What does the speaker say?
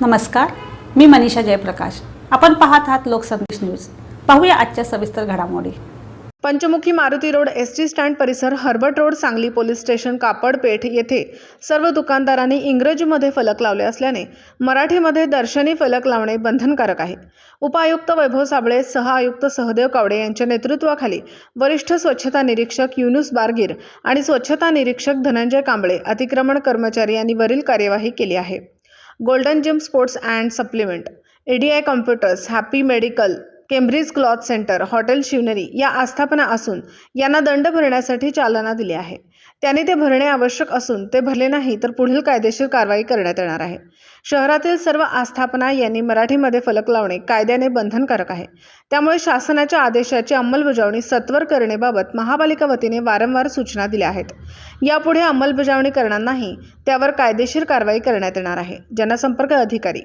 नमस्कार मी मनीषा जयप्रकाश. आपण पाहत आहात लोकसंदेश न्यूज. पाहूया आजच्या सविस्तर घडामोडी. Panchmukhi Maruti road S T stand परिसर Herbert road Sangli police station Kapadpeth येथे सर्व दुकानदारांनी इंग्रजीमध्ये फलक लावले असल्याने मराठीमध्ये दर्शनी फलक लावणे बंधनकारक आहे. उपायुक्त वैभव साबळे सह आयुक्त सहदेव कावडे यांच्या नेतृत्वाखाली वरिष्ठ स्वच्छता निरीक्षक युनुस बारगीर आणि स्वच्छता निरीक्षक धनंजय कांबळे अतिक्रमण कर्मचारी यांनी वरील कार्यवाही केली आहे. golden gym sports and supplement ADI computers happy medical Cambridge cloth centre hotel Shivneri या आस्थापना असून यांना दंड भरण्यासाठी चालना दिली आहे. त्यांनी ते भरणे आवश्यक असून ते भरले नाही तर पुढील कायदेशीर कारवाई करण्यात येणार आहे. शहरातील सर्व आस्थापना यांनी मराठीमध्ये फलक लावणे कायद्याने बंधनकारक आहे. त्यामुळे शासनाच्या आदेशाची अंमलबजावणी सत्वर करणेबाबत महापालिका वतीने वारंवार सूचना दिल्या आहेत. यापुढे अंमलबजावणी करणार नाही त्यावर कायदेशीर कारवाई करण्यात येणार आहे. जनसंपर्क अधिकारी